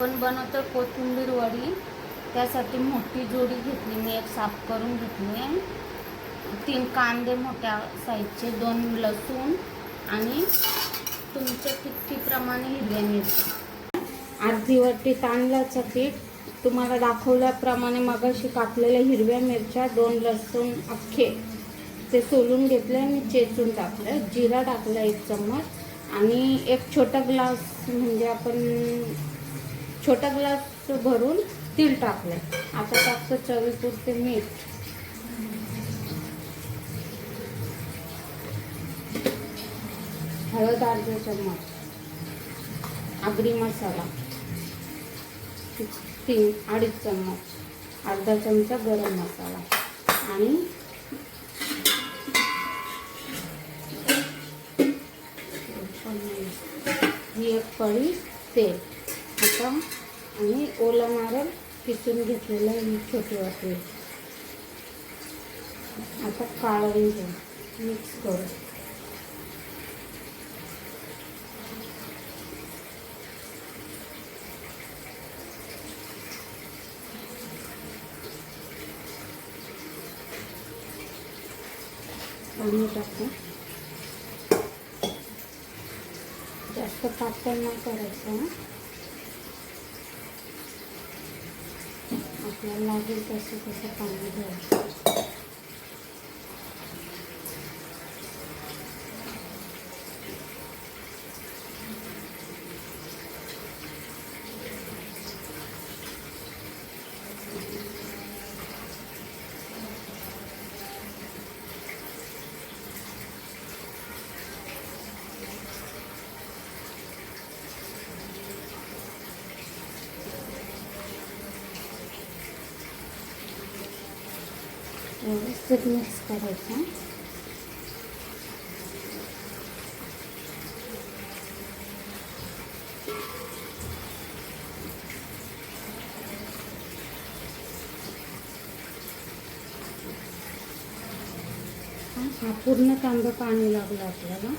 आपण बनवतो कोथिंबीर वडी. त्यासाठी मोठी जोडी घेतली मी एक साफ करून घेतली आहे. तीन कांदे मोठ्या साईजचे दोन लसूण आणि तुमच्या कितीप्रमाणे हिरव्या मिरची अर्धी तांदळाचं पीठ. तुम्हाला दाखवल्याप्रमाणे मगाशी कापलेल्या हिरव्या मिरच्या दोन लसूण अख्खे. ते सोलून घेतले आणि चेचून टाकलं जिरा टाकला एक चम्मच. आणि एक छोटा ग्लास म्हणजे आपण छोटा ग्लास भरून तीळ टाकलंय. आता टाकतो चवीपुरते मीठ. हळद अर्धा चम्मच. आगरी मसाला. तीन अडीच चम्मच. अर्धा चमचा गरम मसाला. आणि ही एक पळी तेल. आता आणि ओला नारळ किसून घेतलेलं आहे ही छोटी वाटी आता काढून घेऊ मिक्स करू. पाणी टाकू. जास्त पातळ नाही करायचं. आपल्याला लागेल तसं तसं पाणी द्यायचं व्यवस्थित मिक्स करायचं हा पूर्ण कांदा पाणी लागलं आपल्याला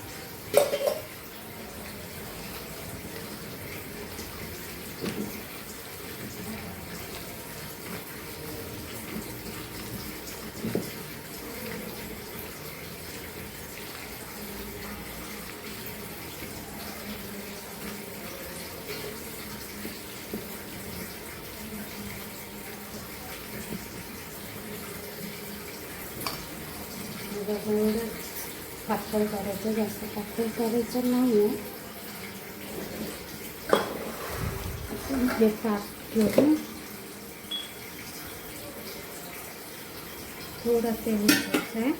एवढं पातळ करायचं जास्त पातळ करायचं नाही आहे हे ताक घेऊन थोडं तेल टाकायचं आहे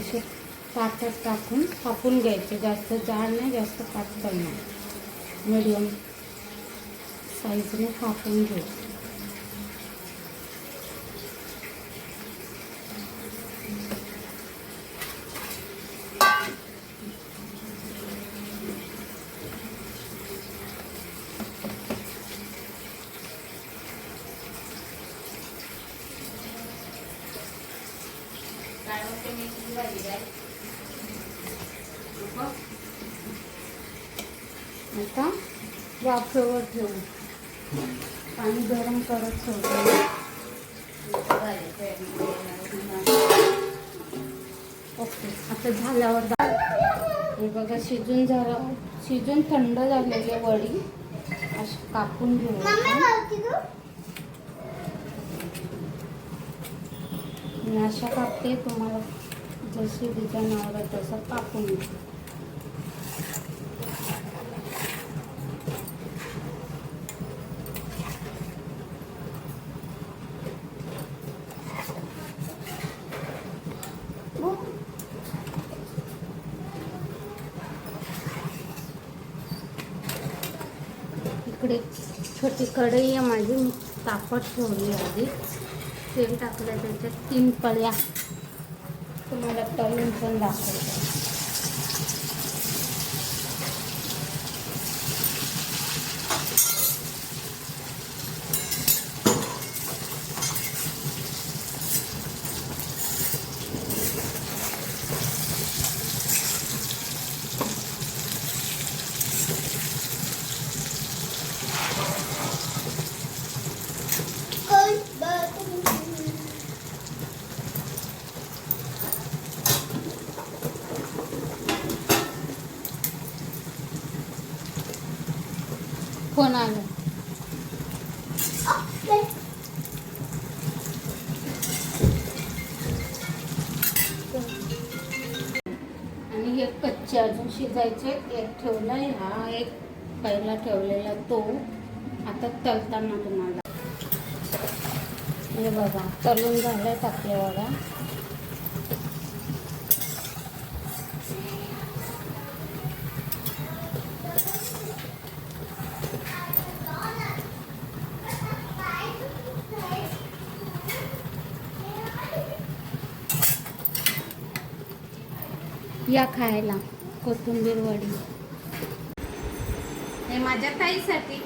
असे ताटात टाकून कापून घ्यायचे. जास्त जाड नाही जास्त पातळ नाही. मिडियम साईजने कापून घ्यायचे. आता वाफेवर ठेवू. पाणी गरम करत ठेवतो ओके आता झाल्यावर हे बघा शिजून झालं. शिजून थंड झालेली वडी. अशी कापून घेऊ अशा कापते तुम्हाला. जशी डिझाईन तसं कापून इकडे छोटी कढई आहे माझी. मी तापत ठेवली आधी. तेल टाकलं त्याच्यात तीन पळ्या. तुम्हाला तळून पण दाखवतो. फोन आलं? आणि हे कच्चे अजून शिजायचे एक ठेवलाय हा एक पहिला ठेवलेला तो. आता तलताना तुम्हाला. हे बघा तलून झालंय टाकले बघा. या खायला कोथिंबीर वडी. हे माझ्या ताईसाठी.